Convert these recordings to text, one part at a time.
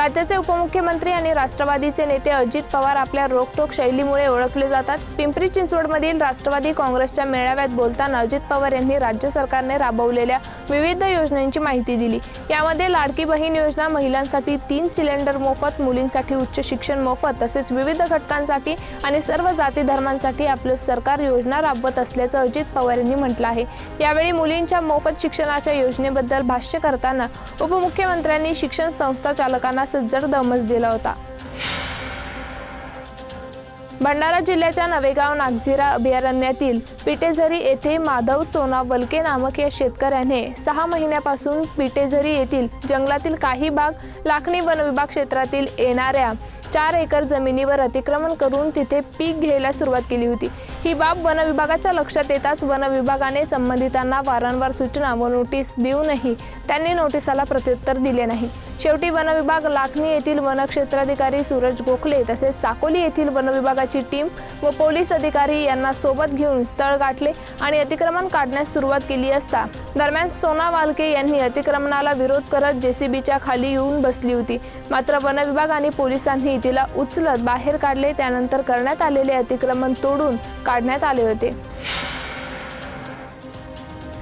राज्याचे उपमुख्यमंत्री आणि राष्ट्रवादीचे नेते अजित पवार आपल्या रोखटोक शैलीमुळे ओळखले जातात. पिंपरी चिंचवडमधील राष्ट्रवादी काँग्रेसच्या मेळाव्यात बोलताना अजित पवार यांनी राज्य सरकारने राबवलेल्या विविध योजनांची माहिती दिली. यामध्ये लाडकी बहीण योजना महिलांसाठी तीन सिलेंडर मोफत मुलींसाठी उच्च शिक्षण मोफत तसेच विविध घटकांसाठी आणि सर्व जाती धर्मांसाठी आपलं सरकार योजना राबवत असल्याचं अजित पवार यांनी म्हटलं आहे. यावेळी मुलींच्या मोफत शिक्षणाच्या योजनेबद्दल भाष्य करताना उपमुख्यमंत्र्यांनी शिक्षण संस्था चालकांना सज्जड दमच दिला होता. भंडारा जिल्ह्याच्या नवेगाव नागझिरा अभयारण्यातील पिटेझरी येथे माधव सोनावलके नामक या शेतकऱ्याने सहा महिन्यापासून पिटेझरी येथील जंगलातील काही भाग लाखणी वन विभाग क्षेत्रातील येणाऱ्या चार एकर जमिनीवर अतिक्रमण करून तिथे पीक घ्यायला सुरुवात केली होती. ही बाब वन विभागाच्या लक्षात येताच वन विभागाने संबंधितांना वारंवार सूचना व नोटीस देऊनही त्यांनी नोटिसाला प्रत्युत्तर दिले नाही. शेवटी वनविभाग लाखनी येथील वनक्षेत्राधिकारी सूरज गोखले तसेच साकोली येथील वनविभागाची टीम व पोलीस अधिकारी यांना सोबत घेऊन स्थळ गाठले आणि अतिक्रमण काढण्यास सुरुवात केली असता दरम्यान सोना वालके यांनी अतिक्रमणाला विरोध करत जेसीबीच्या खाली येऊन बसली होती. मात्र वनविभाग आणि पोलिसांनी तिला उचलत बाहेर काढले त्यानंतर करण्यात आलेले अतिक्रमण तोडून काढण्यात आले होते.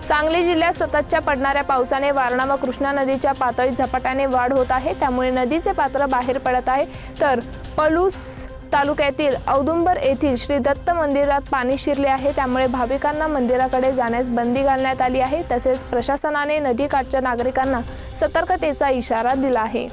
सांगली जिल्ह्यात सततच्या पडणाऱ्या पावसाने वारणा व कृष्णा नदीच्या पातळीत झपाट्याने वाढ होत आहे. त्यामुळे नदीचे पात्र बाहेर पडत आहे. तर पलूस तालुक्यातील औदुंबर येथील श्री दत्त मंदिरात पाणी शिरले आहे. त्यामुळे भाविकांना मंदिराकडे जाण्यास बंदी घालण्यात आली आहे. तसेच प्रशासनाने नदीकाठच्या नागरिकांना सतर्कतेचा इशारा दिला आहे.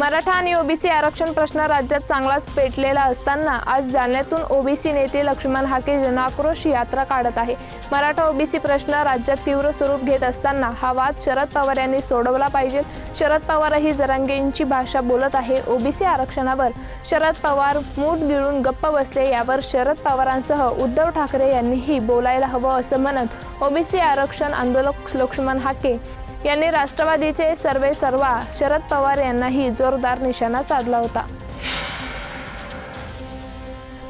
मराठा आणि ओबीसी आरक्षण प्रश्न राज्यात चांगलाच पेटलेला असताना आज जालन्यातून ओबीसी नेते लक्ष्मण हाके जनाक्रोश यात्रा काढत आहे. मराठा ओबीसी प्रश्न राज्यात तीव्र स्वरूप घेत असताना हा वाद शरद पवार यांनी सोडवला पाहिजे. शरद पवारही जरांगेंची भाषा बोलत आहे ओबीसी आरक्षणावर. शरद पवार मूठ गिळून गप्प बसले यावर शरद पवारांसह उद्धव ठाकरे यांनीही बोलायला हवं असं म्हणत ओबीसी आरक्षण आंदोलक लक्ष्मण हाके यांनी राष्ट्रवादीचे सर्वे सर्वा शरद पवार यांनाही जोरदार निशाणा साधला होता.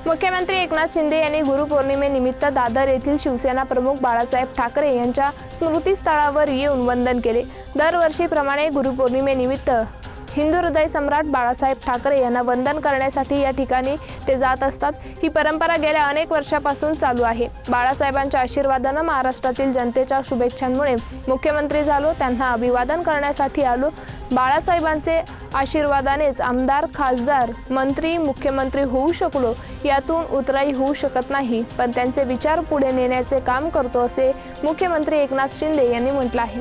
मुख्यमंत्री एकनाथ शिंदे यांनी गुरुपौर्णिमेनिमित्त दादर येथील शिवसेना प्रमुख बाळासाहेब ठाकरे यांच्या स्मृतीस्थळावर येऊन वंदन केले. दरवर्षीप्रमाणे गुरुपौर्णिमेनिमित्त हिंदू हृदय सम्राट बाळासाहेब ठाकरे यांना वंदन करण्यासाठी या ठिकाणी ते जात असतात. ही परंपरा गेल्या अनेक वर्षापासून चालू आहे. बाळासाहेबांच्या आशीर्वादानं महाराष्ट्रातील जनतेच्या शुभेच्छांमुळे मुख्यमंत्री झालो त्यांना अभिवादन करण्यासाठी आलो. बाळासाहेबांचे आशीर्वादानेच आमदार खासदार मंत्री मुख्यमंत्री होऊ शकलो यातून उतराई होऊ शकत नाही पण त्यांचे विचार पुढे नेण्याचे काम करतो असे मुख्यमंत्री एकनाथ शिंदे यांनी म्हटलं आहे.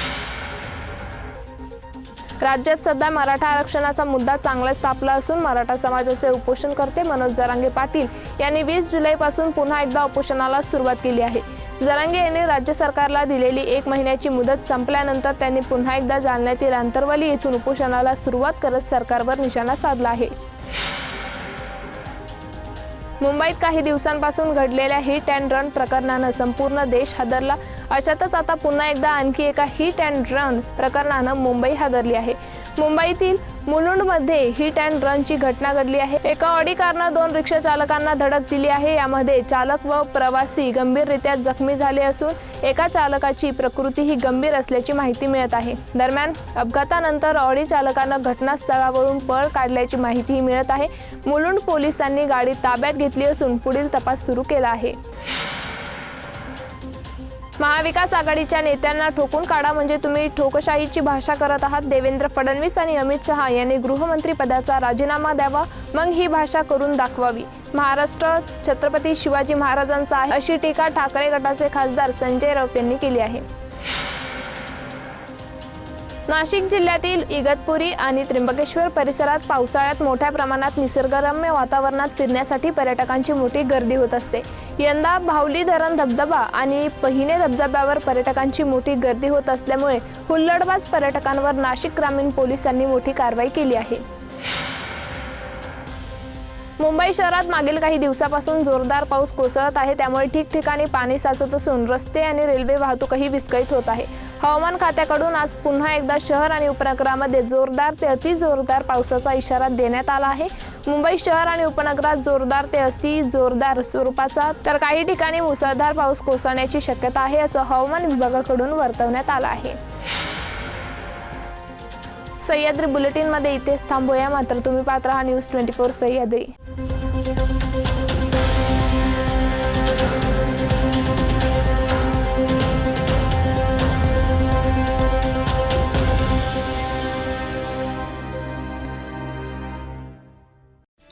राज्यात सध्या मराठा आरक्षणाचा मुद्दा चांगलाच तापला असून मराठा समाजाचे उपोषणकर्ते मनोज जरांगे पाटील यांनी वीस जुलैपासून पुन्हा एकदा उपोषणाला सुरुवात केली आहे. जरांगे यांनी राज्य सरकारला दिलेली एक महिन्याची मुदत संपल्यानंतर त्यांनी पुन्हा एकदा जालन्यातील आंतरवाली येथून उपोषणाला सुरुवात करत सरकारवर निशाणा साधला आहे. मुंबईत काही दिवसांपासून घडलेल्या हिट अँड रन प्रकरणानं संपूर्ण देश हादरला. अशातच आता पुन्हा एकदा आणखी एका हिट अँड रन प्रकरणानं मुंबई हादरली आहे. मुंबईतील मुलुंडमध्ये हिट अँड रनची घटना घडली आहे. एका ऑडी कारनं दोन रिक्षा चालकांना धडक दिली आहे. यामध्ये चालक व प्रवासी गंभीररित्या जखमी झाले असून एका चालकाची प्रकृती ही गंभीर असल्याची माहिती मिळत आहे. दरम्यान अपघातानंतर ऑडी चालकानं घटनास्थळावरून पळ काढल्याची माहितीही मिळत आहे. मुलुंड पोलिसांनी गाडी ताब्यात घेतली असून पुढील तपास सुरू केला आहे. महाविकास आघाडीच्या नेत्यांना ठोकून काढा म्हणजे तुम्ही ठोकशाहीची भाषा करत आहात. देवेंद्र फडणवीस आणि अमित शहा यांनी गृहमंत्री पदाचा राजीनामा द्यावा. मग ही भाषा करून दाखवावी. महाराष्ट्र छत्रपती शिवाजी महाराजांचा आहे अशी टीका ठाकरे गटाचे खासदार संजय राऊत यांनी केली आहे. नाशिक जिल्ह्यातील इगतपुरी आणि त्र्यंबकेश्वर परिसरात पावसाळ्यात मोठ्या प्रमाणात निसर्गरम्य वातावरणात फिरण्यासाठी पर्यटकांची मोठी गर्दी होत असते. यंदा भावली धरण धबधबा आणि पहिने धबधब्यावर पर्यटकांची मोठी गर्दी होत असल्यामुळे हुल्लडबाज पर्यटकांवर नाशिक ग्रामीण पोलिसांनी मोठी कारवाई केली आहे. मुंबई शहरात मागील काही दिवसापासून जोरदार पाऊस कोसळत आहे. त्यामुळे ठिकठिकाणी पाणी साचत असून रस्ते आणि रेल्वे वाहतूकही विस्कळीत होत आहे. हवामान खात्याकडून आज पुन्हा एकदा शहर आणि उपनगरामध्ये जोरदार ते अति जोरदार पावसाचा इशारा देण्यात आला आहे. मुंबई शहर आणि उपनगरात जोरदार ते अति जोरदार स्वरूपाचा तर काही ठिकाणी मुसळधार पाऊस कोसळण्याची शक्यता आहे असं हवामान विभागाकडून वर्तवण्यात आलं आहे. सह्याद्री बुलेटिनमध्ये इथेच थांबूया. मात्र तुम्ही पात्र हा न्यूज ट्वेंटी फोर सह्याद्री.